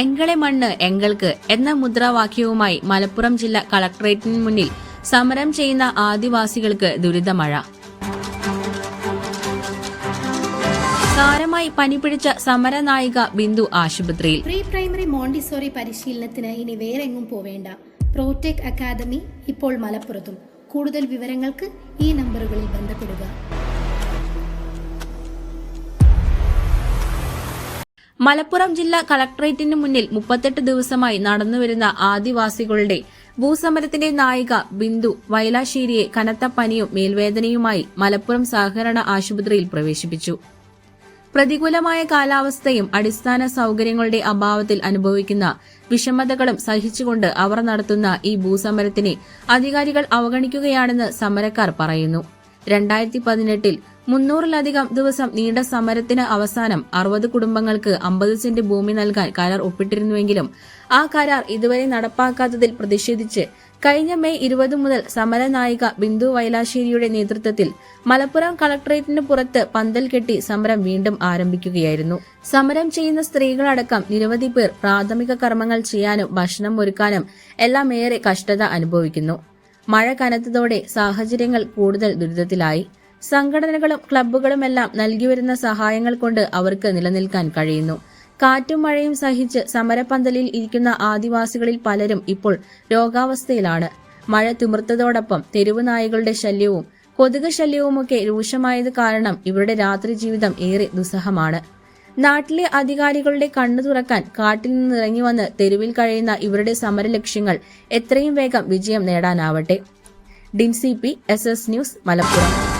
എങ്കളെ മണ്ണ് എങ്കൾക്ക് എന്ന മുദ്രാവാക്യവുമായി മലപ്പുറം ജില്ലാ കളക്ടറേറ്റിന് മുന്നിൽ സമരം ചെയ്യുന്ന ആദിവാസികൾക്ക് ദുരിതമഴ സാരമായി പനി പിടിച്ച സമരനായിക ബിന്ദു ആശുപത്രിയിൽ. പ്രീ പ്രൈമറി മോണ്ടിസോറി പരിശീലനത്തിന് ഇനി വേറെങ്ങും പോവേണ്ട. പ്രോടെക് അക്കാദമി ഇപ്പോൾ മലപ്പുറത്തും. കൂടുതൽ വിവരങ്ങൾക്ക് ഈ നമ്പറുകളിൽ ബന്ധപ്പെടുക. മലപ്പുറം ജില്ലാ കളക്ടറേറ്റിന് മുന്നിൽ മുപ്പത്തെട്ട് ദിവസമായി നടന്നുവരുന്ന ആദിവാസികളുടെ ഭൂസമരത്തിന്റെ നായിക ബിന്ദു വയലാശ്ശേരിയെ കനത്ത പനിയും മേൽവേദനയുമായി മലപ്പുറം സഹകരണ ആശുപത്രിയിൽ പ്രവേശിപ്പിച്ചു. പ്രതികൂലമായ കാലാവസ്ഥയും അടിസ്ഥാന സൌകര്യങ്ങളുടെ അഭാവത്തിൽ അനുഭവിക്കുന്ന വിഷമതകളും സഹിച്ചുകൊണ്ട് അവർ നടത്തുന്ന ഈ ഭൂസമരത്തിനെ അധികാരികൾ അവഗണിക്കുകയാണെന്ന് സമരക്കാർ പറയുന്നു. രണ്ടായിരത്തി പതിനെട്ടിൽ മുന്നൂറിലധികം ദിവസം നീണ്ട സമരത്തിന് അവസാനം അറുപത് കുടുംബങ്ങൾക്ക് അമ്പത് സെന്റ് ഭൂമി നൽകാൻ കരാർ ഒപ്പിട്ടിരുന്നുവെങ്കിലും ആ കരാർ ഇതുവരെ നടപ്പാക്കാത്തതിൽ പ്രതിഷേധിച്ച് കഴിഞ്ഞ മെയ് ഇരുപത് മുതൽ സമരനായിക ബിന്ദു വൈലാശ്ശേരിയുടെ നേതൃത്വത്തിൽ മലപ്പുറം കളക്ടറേറ്റിന് പുറത്ത് പന്തൽ കെട്ടി സമരം വീണ്ടും ആരംഭിക്കുകയായിരുന്നു. സമരം ചെയ്യുന്ന സ്ത്രീകളടക്കം നിരവധി പേർ പ്രാഥമിക കർമ്മങ്ങൾ ചെയ്യാനും ഭക്ഷണം ഒരുക്കാനും എല്ലാം ഏറെ കഷ്ടത അനുഭവിക്കുന്നു. മഴ കനത്തതോടെ സാഹചര്യങ്ങൾ കൂടുതൽ ദുരിതത്തിലായി. സംഘടനകളും ക്ലബ്ബുകളുമെല്ലാം നൽകിവരുന്ന സഹായങ്ങൾ കൊണ്ട് അവർക്ക് നിലനിൽക്കാൻ കഴിയുന്നു. കാറ്റും മഴയും സഹിച്ച് സമരപന്തലിൽ ഇരിക്കുന്ന ആദിവാസികളിൽ പലരും ഇപ്പോൾ രോഗാവസ്ഥയിലാണ്. മഴ തിമിർത്തതോടൊപ്പം തെരുവ് നായകളുടെ ശല്യവും കൊതുക് ശല്യവുമൊക്കെ രൂക്ഷമായത് കാരണം ഇവരുടെ രാത്രി ജീവിതം ഏറെ ദുസ്സഹമാണ്. നാട്ടിലെ അധികാരികളുടെ കണ്ണു തുറക്കാൻ കാട്ടിൽ നിന്ന് ഇറങ്ങി വന്ന് തെരുവിൽ കഴിയുന്ന ഇവരുടെ സമരലക്ഷ്യങ്ങൾ എത്രയും വേഗം വിജയം നേടാനാവട്ടെ. Dincy P S S news Malappuram.